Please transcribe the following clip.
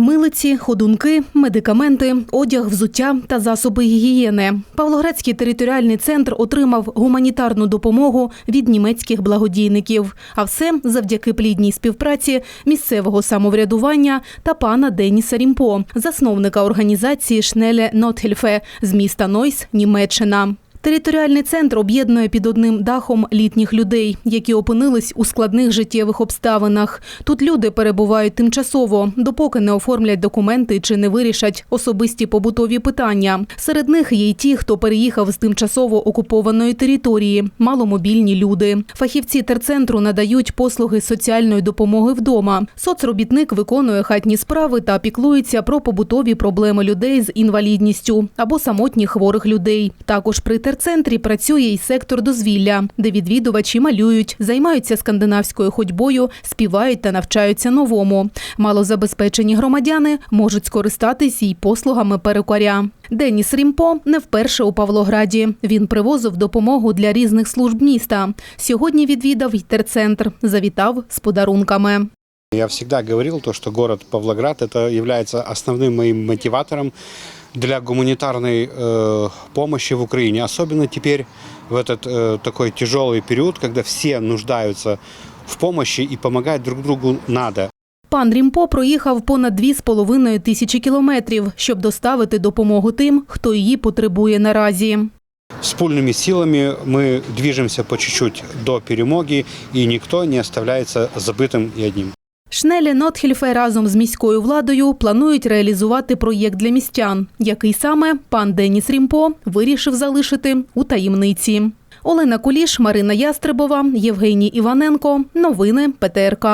Милиці, ходунки, медикаменти, одяг, взуття та засоби гігієни. Павлоградський територіальний центр отримав гуманітарну допомогу від німецьких благодійників. А все завдяки плідній співпраці місцевого самоврядування та пана Деніса Рімпо, засновника організації Шнеле Нотхельфе з міста Нойс, Німеччина. Територіальний центр об'єднує під одним дахом літніх людей, які опинились у складних життєвих обставинах. Тут люди перебувають тимчасово, допоки не оформлять документи чи не вирішать особисті побутові питання. Серед них є й ті, хто переїхав з тимчасово окупованої території, маломобільні люди. Фахівці терцентру надають послуги соціальної допомоги вдома. Соцробітник виконує хатні справи та піклується про побутові проблеми людей з інвалідністю або самотніх хворих людей. Також при терцентрі працює й сектор дозвілля, де відвідувачі малюють, займаються скандинавською ходьбою, співають та навчаються новому. Малозабезпечені громадяни можуть скористатись і послугами перукаря. Деніс Рімпо не вперше у Павлограді. Він привозив допомогу для різних служб міста. Сьогодні відвідав й терцентр, завітав з подарунками. Я всегда говорил то, что город Павлоград это является основным моим мотиватором для гуманитарной э, помощи в Украине. Особенно теперь в этот э, такой тяжелый период, когда все нуждаются в помощи и помогать друг другу надо. Пан Рімпо проїхав понад 2,5 тисячі кілометрів, щоб доставити допомогу тим, хто її потребує наразі. Спольными силами мы движемся по чуть-чуть до перемоги, и никто не оставляется забытым и одним. Шнелі Нотхільфе разом з міською владою планують реалізувати проєкт для містян, який саме пан Деніс Рімпо вирішив залишити у таємниці. Олена Куліш, Марина Ястребова, Євгеній Іваненко. Новини ПТРК.